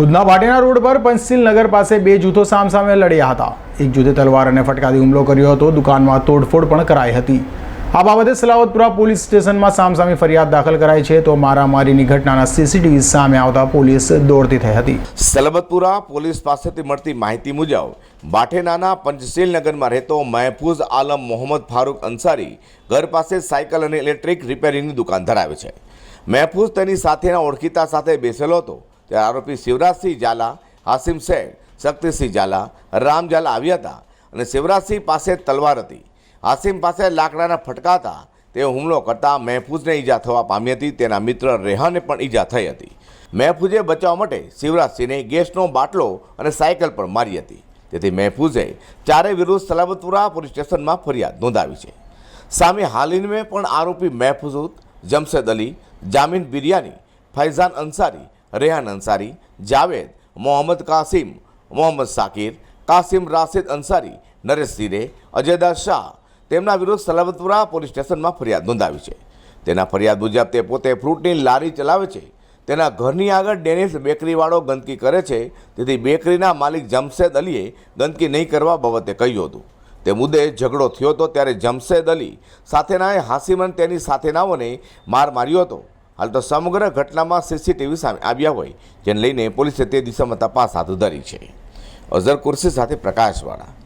ખુદના ભાટિયાના road પર પંચશીલ નગર પાસે બે જૂથો સામસામે લડ્યા હતા. એક જૂથે તલવાર અને ફટકાથી હુમલો કર્યો હતો. દુકાનમાં તોડફોડ પણ કરાઈ હતી. આ બાબતે સલાવતપુરા પોલીસ સ્ટેશનમાં સામસામે ફરિયાદ દાખલ કરાઈ છે તો મારામારીની ઘટનાના સીસીટીવી સામે આવતા પોલીસ દોડતી થઈ હતી. સલામતપુરા પોલીસ પાસેથી મળતી માહિતી મુજબ બાઠેનાના પંચશીલ નગરમાં રહેતો મહેફૂઝ આલમ મોહમ્મદ ફારૂક અંસારી ઘર પાસે સાયકલ અને ઇલેક્ટ્રિક રિપેરિંગની દુકાન ધરાવે છે. મહેફૂઝ તેની સાથેના ઓળખીતા સાથે બેસેલો હતો. ત્યારે આરોપી શિવરાજસિંહ ઝાલા, હાસિમ શેખ શક્તિસિંહ ઝાલા, રામ ઝાલા આવ્યા હતા અને શિવરાજસિંહ પાસે તલવાર હતી. હાસિમ પાસે લાકડાના ફટકા હતા. તે હુમલો કરતાં મહેફૂઝને ઈજા થવા પામી હતી. તેના મિત્ર રેહાને પણ ઈજા થઈ હતી. મહેફૂઝે બચાવવા માટે શિવરાજસિંહને ગેસનો બાટલો અને સાયકલ પણ મારી હતી. તેથી મહેફૂઝે ચારે વિરુદ્ધ સલાબતપુરા પોલીસ સ્ટેશનમાં ફરિયાદ નોંધાવી છે. સામે હાલીને પણ આરોપી મહેફૂઝ જમશેદ અલી, જામીન બિરિયાની, ફૈઝાન અંસારી રેહાન અંસારી, જાવેદ, મોહમ્મદ કાસિમ, મોહમ્મદ સાકિર, કાસિમ રાશિદ અંસારી, નરેશ સિરે અજયદાસ શાહ તેમના વિરુદ્ધ સલાબતપુરા પોલીસ સ્ટેશનમાં ફરિયાદ નોંધાવી છે. તેના ફરિયાદ મુજબ તે પોતે ફ્રૂટની લારી ચલાવે છે. તેના ઘરની આગળ ડેનિસ બેકરીવાળો ગંદકી કરે છે. તેથી બેકરીના માલિક જમશેદ અલીએ ગંદકી નહીં કરવા બાબતે કહ્યું હતું. તે મુદ્દે ઝઘડો થયો હતો ત્યારે જમશેદ અલી સાથેનાએ હાસિમન તેની સાથેનાઓને માર માર્યો હતો. હાલ તો સમગ્ર ઘટનામાં સીસીટીવી સામે આવ્યા હોય, જેને લઈને પોલીસે તે દિશામાં તપાસ હાથ ધરી છે. અઝર કુર્સી સાથે પ્રકાશવાળા.